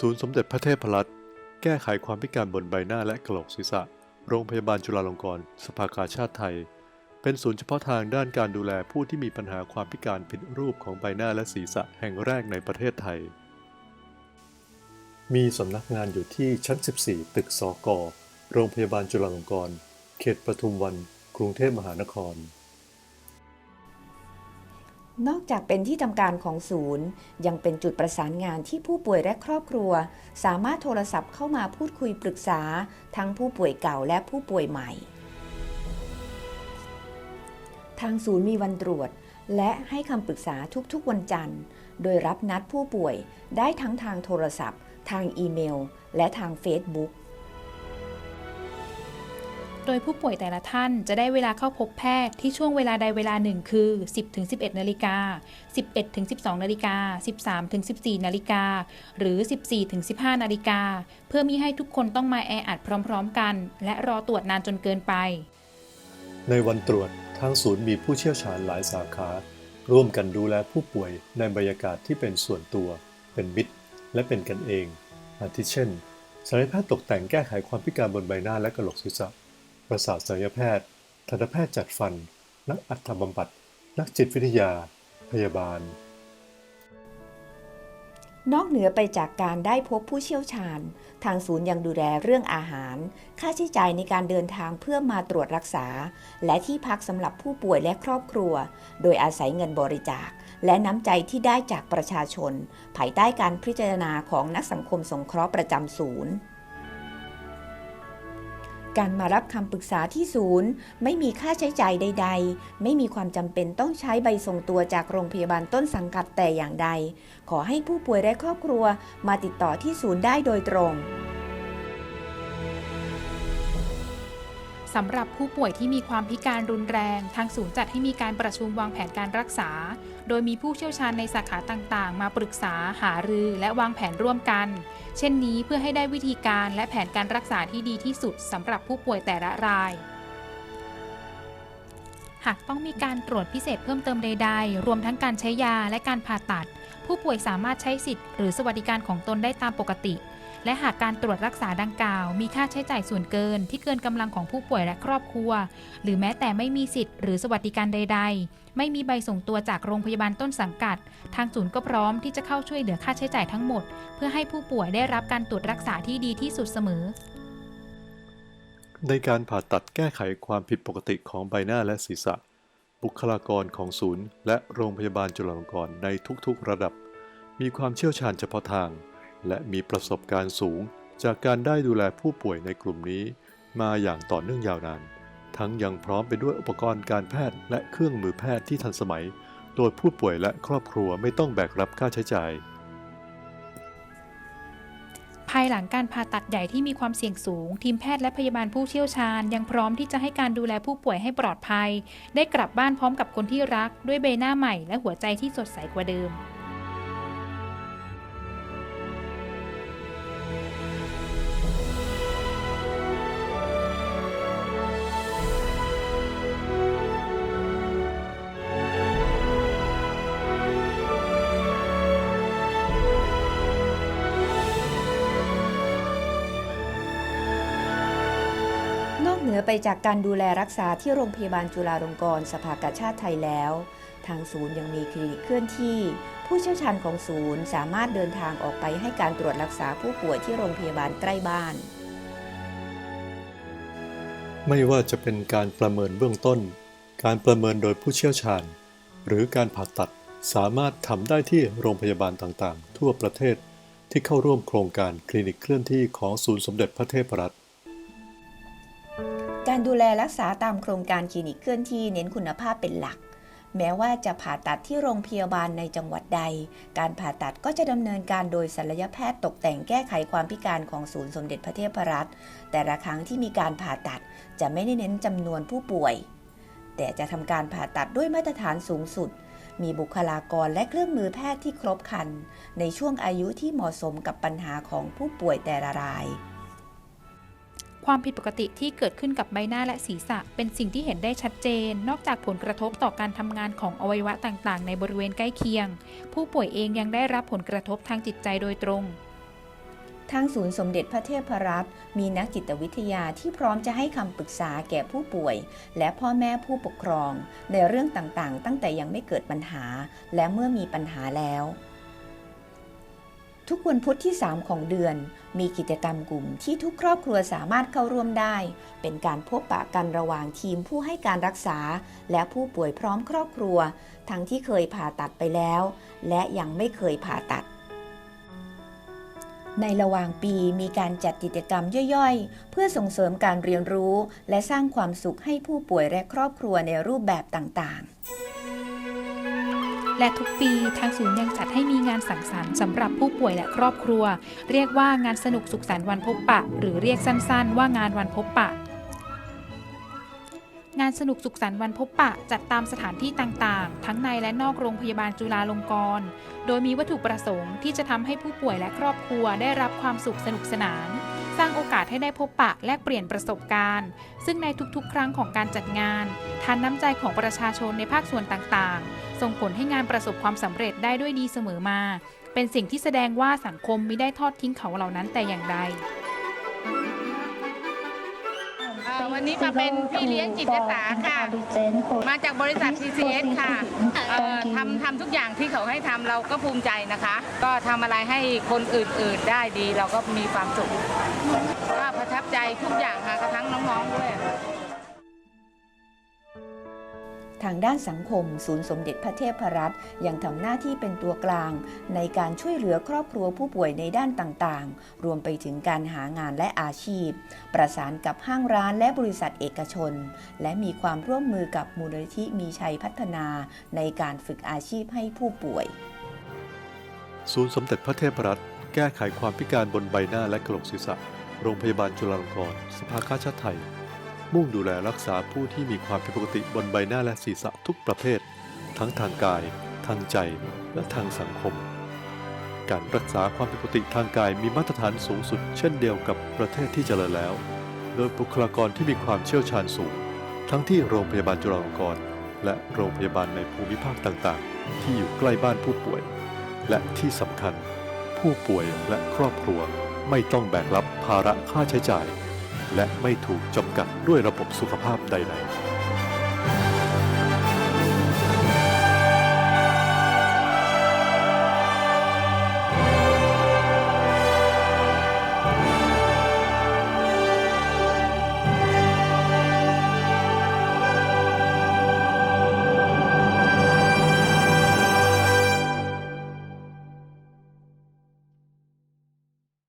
ศูนย์สมเด็จพระเทพรัตน์แก้ไขความพิการบนใบหน้าและกระโหลกศีรษะ โรงพยาบาลจุฬาลงกรณ์สภากาชาติไทย เป็นศูนย์เฉพาะทางด้านการดูแลผู้ที่มีปัญหาความพิการผิดรูปของใบหน้าและศีรษะแห่งแรกในประเทศไทย มีสำนักงานอยู่ที่ชั้น 14 ตึกสกโรงพยาบาลจุฬาลงกรณ์เขตปทุมวัน กรุงเทพมหานคร นอกจากเป็นที่ทำการของศูนย์ ยังเป็นจุดประสานงานที่ผู้ป่วยและครอบครัว สามารถโทรศัพท์เข้ามาพูดคุยปรึกษา ทั้งผู้ป่วยเก่าและผู้ป่วยใหม่ ทางศูนย์มีวันตรวจ และให้คำปรึกษาทุกๆวันจันทร์ โดยรับนัดผู้ป่วยได้ทั้งทางโทรศัพท์ ทางอีเมล และทางเฟซบุ๊ก โดยผู้ป่วยแต่ละท่านจะได้เวลาเข้าพบแพทย์ที่ช่วงเวลาใดเวลาหนึ่งคือ 10-11นาฬิกา11-12นาฬิกา13-14นาฬิกาหรือ 14-15นาฬิกาเพื่อมิให้ทุกคนต้องมาแออัดพร้อม ๆ กัน และรอตรวจนานจนเกินไป ในวันตรวจทางศูนย์มีผู้เชี่ยวชาญหลายสาขา ร่วมกันดูแลผู้ป่วยในบรรยากาศที่เป็นส่วนตัว เป็นมิตร และเป็นกันเองอาทิเช่นศัลยแพทย์ตกแต่งแก้ไขความพิการบนใบหน้าและกระโหลกศีรษะ ประสาทศัลยแพทย์ทันตแพทย์จัดฟัน นักอัตบำบัด นักจิตวิทยา พยาบาล นอกเหนือไปจากการได้พบผู้เชี่ยวชาญ ทางศูนย์ยังดูแลเรื่องอาหาร ค่าใช้จ่ายในการเดินทางเพื่อมาตรวจรักษา และที่พักสำหรับผู้ป่วยและครอบครัว โดยอาศัยเงินบริจาค และน้ำใจที่ได้จากประชาชน ภายใต้การพิจารณาของนักสังคมสงเคราะห์ประจำศูนย์ การมารับคำปรึกษาที่ศูนย์ ไม่มีค่าใช้จ่ายใด ๆ ไม่มีความจำเป็นต้องใช้ใบส่งตัวจากโรงพยาบาลต้นสังกัดแต่อย่างใด ขอให้ผู้ป่วยและครอบครัวมาติดต่อที่ศูนย์ได้โดยตรง สำหรับผู้ป่วยที่มีความพิการรุนแรง ทางศูนย์จัดให้มีการประชุมวางแผนการรักษา โดยมีผู้เชี่ยวชาญในสาขาต่างๆ มาปรึกษาหารือและวางแผนร่วมกัน เช่นนี้เพื่อให้ได้วิธีการและแผนการรักษาที่ดีที่สุดสำหรับผู้ป่วยแต่ละราย หากต้องมีการตรวจพิเศษเพิ่มเติมใดๆ รวมทั้งการใช้ยาและการผ่าตัด ผู้ป่วยสามารถใช้สิทธิ์หรือสวัสดิการของตนได้ตามปกติ และหากการตรวจรักษาดังกล่าว มีค่าใช้จ่ายส่วนเกิน ที่เกินกำลังของผู้ป่วยและครอบครัว หรือแม้แต่ไม่มีสิทธิ์หรือสวัสดิการใด ๆ ไม่มีใบส่งตัวจากโรงพยาบาลต้นสังกัด ทางศูนย์ก็พร้อมที่จะเข้าช่วยเหลือค่าใช้จ่ายทั้งหมด เพื่อให้ผู้ป่วยได้รับการตรวจรักษาที่ดีที่สุดเสมอ ในการผ่าตัดแก้ไขความผิดปกติของใบหน้าและศีรษะ บุคลากรของศูนย์ และโรงพยาบาลจุฬาลงกรณ์ในทุกๆระดับ มีความเชี่ยวชาญเฉพาะทาง และมีประสบการณ์สูง จากการได้ดูแลผู้ป่วยในกลุ่มนี้ มาอย่างต่อเนื่องยาวนาน ทั้งยังพร้อมไปด้วยอุปกรณ์การแพทย์และเครื่องมือแพทย์ที่ทันสมัย โดยผู้ป่วยและครอบครัวไม่ต้องแบกรับค่าใช้จ่าย ภายหลังการผ่าตัดใหญ่ที่มีความเสี่ยงสูง ทีมแพทย์และพยาบาลผู้เชี่ยวชาญ ยังพร้อมที่จะให้การดูแลผู้ป่วยให้ปลอดภัย ได้กลับบ้านพร้อมกับคนที่รัก ด้วยใบหน้าใหม่และหัวใจที่สดใสกว่าเดิม อกเหนือไปจากการดูแลรักษาที่โรงพยาบาลจุฬาลงกรณ์สภากาชาติไทยแล้ว ทางศูนย์ยังมีคลินิกเคลื่อนที่ ผู้เชี่ยวชาญของศูนย์สามารถเดินทางออกไปให้การตรวจรักษาผู้ป่วยที่โรงพยาบาลใกล้บ้าน ไม่ว่าจะเป็นการประเมินเบื้องต้น การประเมินโดยผู้เชี่ยวชาญ หรือการผ่าตัดสามารถทำได้ที่โรงพยาบาลต่างๆ ทั่วประเทศที่เข้าร่วมโครงการคลินิกเคลื่อนที่ของศูนย์สมเด็จพระเทพรัตน์ การดูแลรักษาตามโครงการคลินิกเคลื่อนที่เน้นคุณภาพเป็นหลัก แม้ว่าจะผ่าตัดที่โรงพยาบาลในจังหวัดใด การผ่าตัดก็จะดำเนินการโดยศัลยแพทย์ตกแต่งแก้ไขความพิการของศูนย์สมเด็จพระเทพรัตน์แต่ละครั้งที่มีการผ่าตัดจะไม่ได้เน้นจำนวนผู้ป่วย แต่จะทำการผ่าตัดด้วยมาตรฐานสูงสุด มีบุคลากรและเครื่องมือแพทย์ที่ครบครันในช่วงอายุที่เหมาะสมกับปัญหาของผู้ป่วยแต่ละราย ความผิดปกติที่เกิดขึ้นกับใบหน้าและศีรษะ เป็นสิ่งที่เห็นได้ชัดเจน นอกจากผลกระทบต่อการทำงานของอวัยวะต่างๆ ในบริเวณใกล้เคียง ผู้ป่วยเองยังได้รับผลกระทบทางจิตใจโดยตรงทางศูนย์สมเด็จพระเทพรัตน์มีนักจิตวิทยาที่พร้อมจะให้คำปรึกษาแก่ผู้ป่วย และพ่อแม่ผู้ปกครอง ในเรื่องต่างๆ ตั้งแต่ยังไม่เกิดปัญหา และเมื่อมีปัญหาแล้ว ทุกวันพุธที่ 3 ของเดือน มีกิจกรรมกลุ่มที่ทุกครอบครัวสามารถเข้าร่วมได้ เป็นการพบปะกันระหว่างทีมผู้ให้การรักษา และผู้ป่วยพร้อมครอบครัว ทั้งที่เคยผ่าตัดไปแล้ว และยังไม่เคยผ่าตัด ในระหว่างปีมีการจัดกิจกรรมย่อยๆ เพื่อส่งเสริมการเรียนรู้ และสร้างความสุขให้ผู้ป่วยและครอบครัวในรูปแบบต่างๆ และทุกปีทางศูนย์ยังจัดให้มีงานสังสรรค์สำหรับผู้ป่วยและครอบครัว เรียกว่างานสนุกสุขสันต์วันพบปะ หรือเรียกสั้นๆ ว่างานวันพบปะงานสนุกสุขสันต์วันพบปะ จัดตามสถานที่ต่างๆ ทั้งในและนอกโรงพยาบาลจุฬาลงกรณ์ โดยมีวัตถุประสงค์ที่จะทำให้ผู้ป่วยและครอบครัวได้รับความสุขสนุกสนาน สร้างโอกาสให้ได้พบปะแลกเปลี่ยนประสบการณ์ ซึ่งในทุกๆ ครั้งของการจัดงานทานน้ำใจของประชาชนในภาคส่วนต่างๆ ส่งผลให้งานประสบความสำเร็จได้ด้วยดีเสมอมา เป็นสิ่งที่แสดงว่าสังคมไม่ได้ทอดทิ้งเขาเหล่านั้นแต่อย่างใดวันนี้มาเป็นพี่เลี้ยงจิตอาสาค่ะ มาจากบริษัท TCS ค่ะทำทำทุกอย่างที่เขาให้ทำเราก็ภูมิใจนะคะ ก็ทำอะไรให้คนอื่นๆได้ดี เราก็มีความสุขก็ประทับใจทุกอย่างค่ะกระทั่งน้องๆด้วย ทางด้านสังคม ศูนย์สมเด็จพระเทพรัตน์ยังทำหน้าที่เป็นตัวกลาง ในการช่วยเหลือครอบครัวผู้ป่วยในด้านต่างๆ รวมไปถึงการหางานและอาชีพ ประสานกับห้างร้านและบริษัทเอกชน และมีความร่วมมือกับมูลนิธิมีชัยพัฒนาในการฝึกอาชีพให้ผู้ป่วย ศูนย์สมเด็จพระเทพรัตน์แก้ไขความพิการบนใบหน้าและกระโหลกศีรษะ โรงพยาบาลจุฬาลงกรณ์สภากาชาติไทย มุ่งดูแลรักษาผู้ที่มีความผิดปกติบนใบหน้าและศีรษะทุกประเภท ทั้งทางกาย ทางใจ และทางสังคม การรักษาความผิดปกติทางกายมีมาตรฐานสูงสุด เช่นเดียวกับประเทศที่เจริญแล้ว โดยบุคลากรที่มีความเชี่ยวชาญสูง ทั้งที่โรงพยาบาลจุฬาลงกรณ์และโรงพยาบาลในภูมิภาคต่างๆ ที่อยู่ใกล้บ้านผู้ป่วย และที่สำคัญ ผู้ป่วยและครอบครัวไม่ต้องแบกรับภาระค่าใช้จ่าย และไม่ถูกจำกัดด้วยระบบสุขภาพใด ๆ